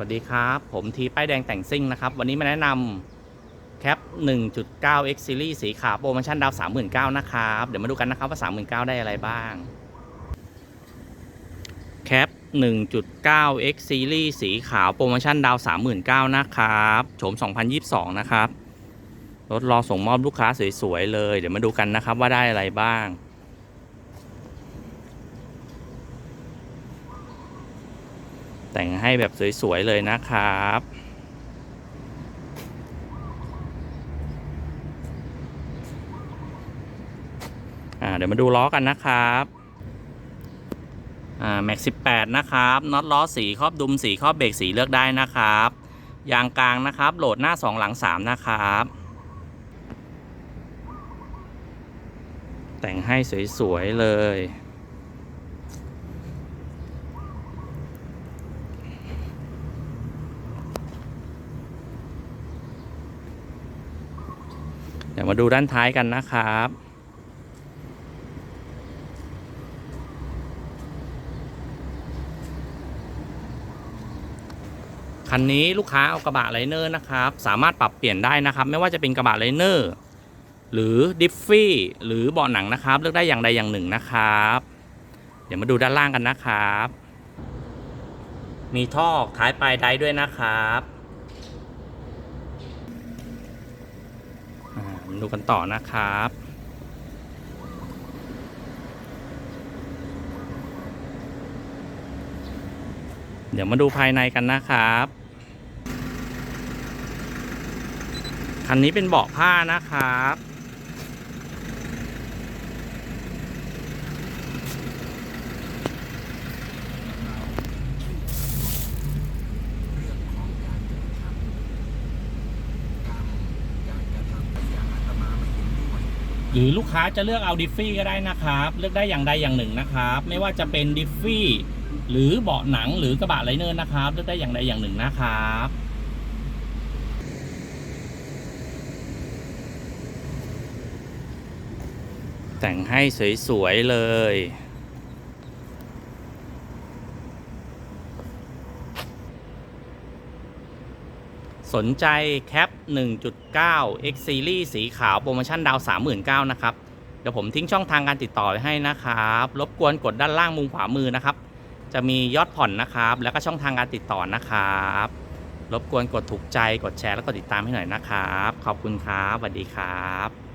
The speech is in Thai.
วัสดีครับ ผมทีป้ายแดงแต่งซิ่งนะครับ วันนี้มาแนะนำแคป 1.9 X Series สีขาวโปรโมชั่นดาว 39,000นะครับ เดี๋ยวมาดูกันนะครับว่า 39,000ได้อะไรบ้างแคป 1.9 X Series สีขาวโปรโมชั่นดาว 39,000นะครับโฉม 2022 นะครับ รถรอส่งมอบลูกค้าสวยๆเลย เดี๋ยวมาดูกันนะครับว่าได้อะไรบ้าง แต่งให้แบบสวย ๆ เลยนะครับ เดี๋ยวมาดูล้อกันนะครับอ่าแม็ก18นะครับน็อตล้อสีครอบดุมสีครอบเบรกสีเลือกได้นะครับ ยางกลางนะครับ โหลดหน้า 2 หลัง 3 นะครับ แต่งให้สวย ๆ เลย ดี๋ยวมาดูด้านท้ายกันนะครับคันนี้ลูกค้าเอากระบะไลเนอร์นะครับ สามารถปรับเปลี่ยนได้นะครับ ไม่ว่าจะเป็นกระบะไลเนอร์หรือดิฟฟี่หรือเบาะหนังนะครับ เลือกได้อย่างใดอย่างหนึ่งนะครับ เดี๋ยวมาดูด้านล่างกันนะครับ มีท่อท้ายปลายไดด้วยนะครับ อ่ามา ดูกันต่อนะครับเดี๋ยวมาดูภายในกันนะครับ คันนี้เป็นเบาะผ้านะครับ หรือลูกค้าจะเลือกเอาดิฟฟี่ก็ได้นะครับ เลือกได้อย่างใดอย่างหนึ่งนะครับ ไม่ว่าจะเป็นดิฟฟี่หรือเบาะหนังหรือกระบะไลเนอร์นะครับ เลือกได้อย่างใดอย่างหนึ่งนะครับแต่งให้สวย ๆ เลย สนใจแคป 1.9 X Series สีขาวโปรโมชั่นดาว 39,000นะครับ เดี๋ยวผมทิ้งช่องทางการติดต่อไว้ให้นะครับ รบกวนกดด้านล่างมุมขวามือนะครับ จะมียอดผ่อนนะครับ แล้วก็ช่องทางการติดต่อนะครับ รบกวนกดถูกใจ กดแชร์ แล้วก็ติดตามให้หน่อยนะครับ ขอบคุณครับสวัสดีครับ